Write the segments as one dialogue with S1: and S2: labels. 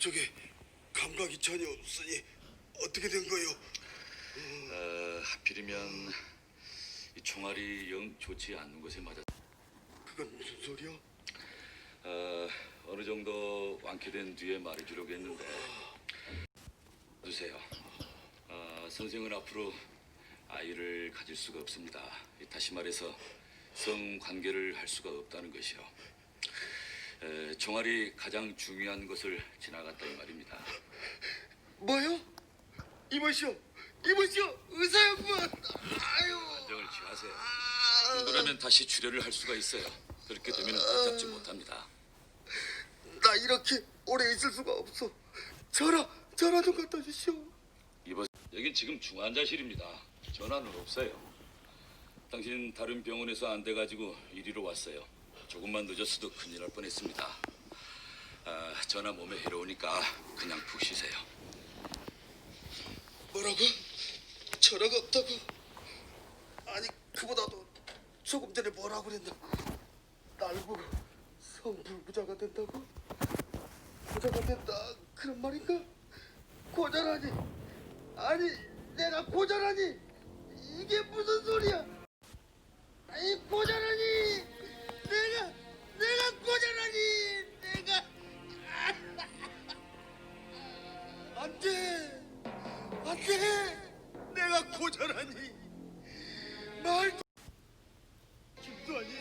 S1: 쪽에 감각이 전혀 없으니 어떻게 된 거요?
S2: 어, 하필이면 이 총알이 영 좋지 않는 곳에 맞았.
S1: 그건 무슨 소리야?
S2: 어, 어느 정도 완쾌된 뒤에 말해주려고 했는데 주세요. 어, 선생은 앞으로 아이를 가질 수가 없습니다. 이 다시 말해서 성 관계를 할 수가 없다는 것이요. 에, 총알이 가장 중요한 것을 지나갔다 이 말입니다.
S1: 뭐요? 이보시오, 이보시오, 의사 양반. 아유,
S2: 안정을 취하세요.
S1: 아,
S2: 그러면 다시 출혈을 할 수가 있어요. 그렇게 되면 붙잡지 못합니다.
S1: 나 이렇게 오래 있을 수가 없어. 전화, 전화 좀 갖다 주시오.
S2: 이번 여긴 지금 중환자실입니다. 전화는 없어요. 당신 다른 병원에서 안 돼가지고 이리로 왔어요. 조금만 늦었어도 큰일 날 뻔했습니다. 아, 전화 몸에 해로우니까 그냥 푹 쉬세요.
S1: 뭐라고? 전화가 없다고? 아니 그보다도 조금 전에 뭐라고 그랬나? 날 보고 성불부자가 된다고? 부자가 된다 그런 말인가? 고자라니 아니 내가 고자라니 이게 무슨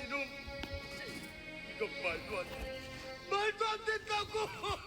S1: 이 이놈. 이건 말도 안 돼. 말도 안 된다고